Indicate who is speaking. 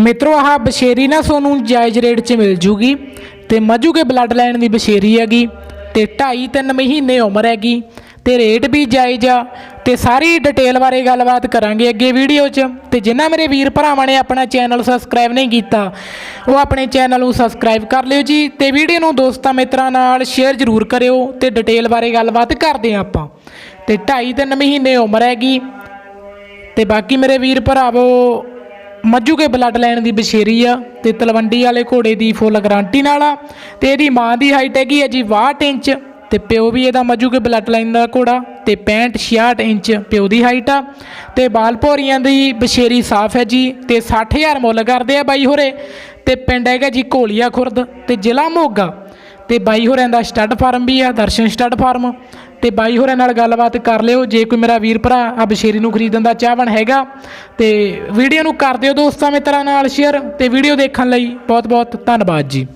Speaker 1: ਮਿੱਤਰੋ, ਆਹ ਬਸ਼ੇਰੀ ਨਾ ਤੁਹਾਨੂੰ ਜਾਇਜ਼ ਰੇਟ 'ਚ ਮਿਲ ਜੂਗੀ ਤੇ ਮੱਝੂ ਬਲੱਡ ਲਾਈਨ ਦੀ ਬਸ਼ੇਰੀ ਹੈਗੀ ਤੇ 2.5 3 ਮਹੀਨੇ ਉਮਰ ਹੈਗੀ ਤੇ ਰੇਟ ਵੀ ਜਾਇਜ਼ ਆ ਤੇ ਸਾਰੀ ਡਿਟੇਲ ਬਾਰੇ ਗੱਲਬਾਤ ਕਰਾਂਗੇ ਅੱਗੇ ਵੀਡੀਓ 'ਚ। ਤੇ ਜਿਨ੍ਹਾਂ ਮੇਰੇ ਵੀਰ ਭਰਾਵਾਂ ਨੇ ਆਪਣਾ ਚੈਨਲ ਸਬਸਕ੍ਰਾਈਬ ਨਹੀਂ ਕੀਤਾ, ਉਹ ਆਪਣੇ ਚੈਨਲ ਨੂੰ ਸਬਸਕ੍ਰਾਈਬ ਕਰ ਲਿਓ ਜੀ ਤੇ ਵੀਡੀਓ ਨੂੰ ਦੋਸਤਾਂ ਮਿੱਤਰਾਂ ਨਾਲ ਸ਼ੇਅਰ ਜ਼ਰੂਰ ਕਰਿਓ ਤੇ ਡਿਟੇਲ ਬਾਰੇ ਗੱਲਬਾਤ ਕਰਦੇ ਹਾਂ ਆਪਾਂ। ਤੇ 2.5 3 ਮਹੀਨੇ ਉਮਰ ਹੈਗੀ ਤੇ ਬਾਕੀ ਮੇਰੇ ਵੀਰ ਭਰਾਵੋ ਮੱਝੂ ਕੇ ਬਲੱਡ ਲਾਈਨ ਦੀ ਬਸ਼ੇਰੀ ਆ ਤੇ ਤਲਵੰਡੀ ਵਾਲੇ ਘੋੜੇ ਦੀ ਫੁੱਲ ਗਾਰੰਟੀ ਨਾਲ ਆ ਤੇ ਇਹਦੀ ਮਾਂ ਦੀ ਹਾਈਟ ਹੈਗੀ ਹੈ ਜੀ 62 ਇੰਚ ਤੇ ਪਿਓ ਵੀ ਇਹਦਾ ਮੱਝੂ ਕੇ ਬਲੱਡ ਲਾਈਨ ਦਾ ਘੋੜਾ ਤੇ 65 66 ਇੰਚ ਪਿਓ ਦੀ ਹਾਈਟ ਆ ਤੇ ਬਾਲਪੋਰੀਆਂ ਦੀ ਬਸ਼ੇਰੀ ਸਾਫ਼ ਹੈ ਜੀ ਤੇ 60000 ਮੁੱਲ ਕਰਦੇ ਆ ਬਾਈ ਹੋਰੇ ਤੇ ਪਿੰਡ ਹੈਗਾ ਜੀ ਘੋਲੀਆ ਖੁਰਦ ਤੇ ਜ਼ਿਲ੍ਹਾ ਮੋਗਾ। ਤੇ ਬਾਈ ਹੋਰਾਂ ਦਾ ਸਟੱਡ ਫਾਰਮ ਵੀ ਆ, ਦਰਸ਼ਨ ਸਟੱਡ ਫਾਰਮ। ਤੇ ਬਾਈ ਹੋਰਾਂ ਨਾਲ ਗੱਲਬਾਤ ਕਰ ਲਿਓ, ਜੇ ਕੋਈ ਮੇਰਾ ਵੀਰ ਭਰਾ ਆ ਬਸ਼ੇਰੀ ਨੂੰ ਖਰੀਦਣ ਦਾ ਚਾਹਵਣ ਹੈਗਾ, ਤੇ ਵੀਡੀਓ ਨੂੰ ਕਰ ਦਿਓ ਦੋਸਤਾਂ ਮਿੱਤਰਾਂ ਨਾਲ ਸ਼ੇਅਰ ਤੇ ਵੀਡੀਓ ਦੇਖਣ ਲਈ ਬਹੁਤ ਬਹੁਤ ਧੰਨਵਾਦ ਜੀ।